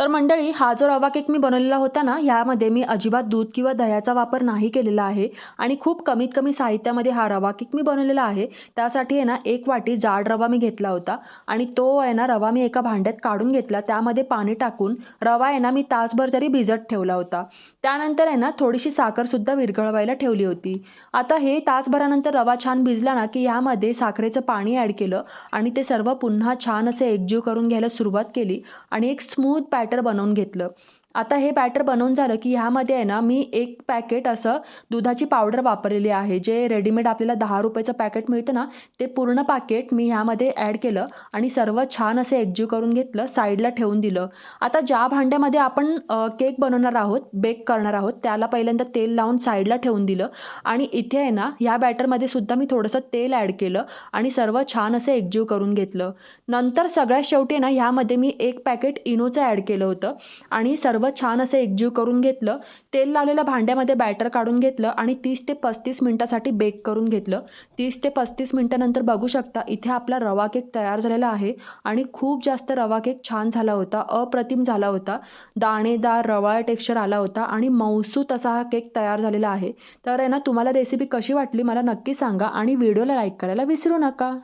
तर मंडळी हा जो रवा केक मी बनवलेला होता ना ह्यामध्ये मी अजिबात दूध किंवा दह्याचा वापर नाही केलेला आहे आणि खूप कमीत कमी साहित्यामध्ये हा रवा केक मी बनवलेला आहे. त्यासाठी आहे ना एक वाटी जाड रवा मी घेतला होता आणि तो आहे ना रवा मी एका भांड्यात काढून घेतला. त्यामध्ये पाणी टाकून रवा आहे ना मी तासभर तरी भिजत ठेवला होता. त्यानंतर आहे ना थोडीशी साखरसुद्धा विरघळवायला ठेवली होती. आता हे तासभरानंतर रवा छान भिजला ना की ह्यामध्ये साखरेचं पाणी ॲड केलं आणि ते सर्व पुन्हा छान असे एकजीव करून घ्यायला सुरुवात केली आणि एक स्मूथ बॅटर बनवून घेतलं. आता हे बॅटर बनवून झालं की ह्यामध्ये आहे ना मी एक पॅकेट असं दुधाची पावडर वापरलेली आहे जे रेडीमेड आपल्याला दहा रुपयाचं पॅकेट मिळतं ना ते पूर्ण पॅकेट मी ह्यामध्ये ॲड केलं आणि सर्व छान असे एकजीव करून घेतलं साईडला ठेवून दिलं. आता ज्या भांड्यामध्ये आपण केक बनवणार आहोत बेक करणार आहोत त्याला पहिल्यांदा तेल लावून साईडला ठेवून दिलं आणि इथे आहे ना ह्या बॅटरमध्ये सुद्धा मी थोडंसं तेल ॲड केलं आणि सर्व छान असं एकजीव करून घेतलं. नंतर सगळ्यात शेवटी ना ह्यामध्ये मी एक पॅकेट इनोचं ॲड केलं होतं आणि सर्व छान असं एकजीव करून घेतलं. तेल लावलेल्या भांड्यामध्ये बॅटर काढून घेतलं आणि तीस ते पस्तीस मिनटासाठी बेक करून घेतलं. तीस ते पस्तीस मिनटानंतर बघू शकता इथे आपला रवा केक तयार झालेला आहे आणि खूप जास्त रवा केक छान झाला होता अप्रतिम झाला होता. दाणेदार रवाळ टेक्स्चर आला होता आणि मौसू तसा हा केक तयार झालेला आहे. तर आहे ना तुम्हाला रेसिपी कशी वाटली मला नक्की सांगा आणि व्हिडिओला लाईक करायला विसरू नका.